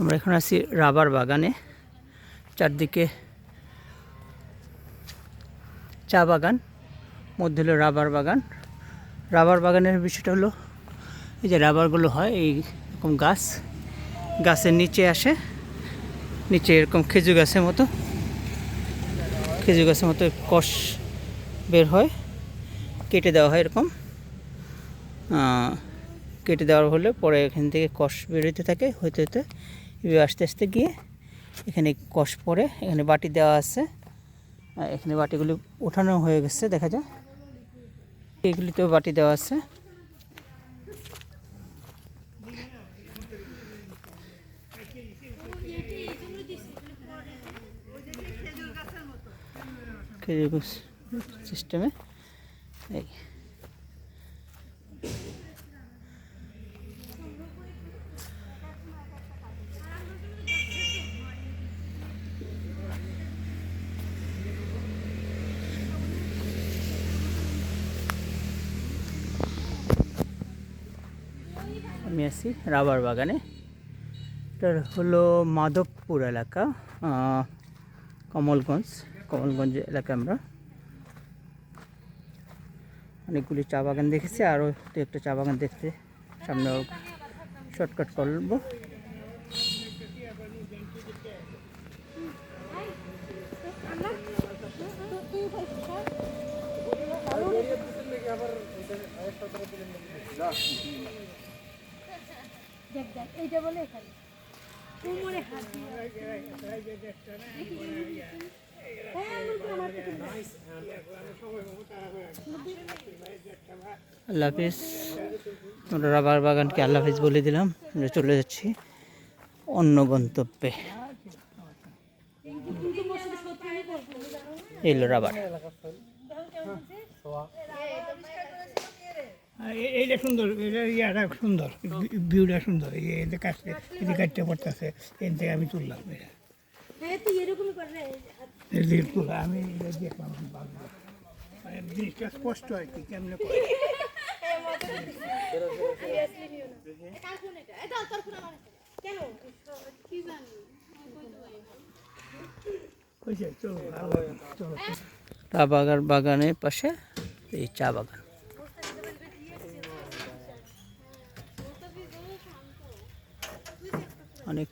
আমরা এখন আছি রাবার বাগানে, চারদিকে চা বাগান, মধ্যে হলো রাবার বাগান। রাবার বাগানের বিষয়টা হলো, এই যে রাবারগুলো হয় এইরকম গাছ, গাছের নিচে আসে, নিচে এরকম খেজুর গাছের মতো, খেজুর গাছের মতো কষ বের হয়, কেটে দেওয়া হয় এরকম। কেটে দেওয়ার হলে পরে এখান থেকে কষ বেরোতে থাকে, হইতে হইতে আস্তে আস্তে গিয়ে এখানে কষ পরে এখানে বাটি দেওয়া আছে। আর এখানে বাটিগুলি ওঠানো হয়ে গেছে, দেখা যায় এগুলিতেও বাটি দেওয়া আছে। সিস্টেমে এই। আমি আছি রাবার বাগানে। এটা হলো মাধবপুর এলাকা কমলগঞ্জ কমলগঞ্জ এলাকা আমরা। অনেকগুলি চা বাগান দেখেছি, আরও দু একটা চা বাগান দেখতে সামনে শর্টকাট করব। দেখ দেখ, এইটা বলে এখানে। কোমরে হাত দিয়ে। রাবার বাগানকে আল্লাহ বলে দিলাম। আমরা চলে যাচ্ছি অন্য গন্তব্যে। এলো রাবার। এইটা সুন্দর এটা ইয়াটা সুন্দর ভিউটা সুন্দর এই যে কাছে এদিকে কাটতে পড়তেছে এর থেকে আমি তুললাম এটা। হ্যাঁ। তুলা আমি এটা দেখলাম মানে জিনিসটা স্পষ্ট আর কি কেমনে করে? চলো রাবার বাগানের পাশে এই চা বাগান। অনেক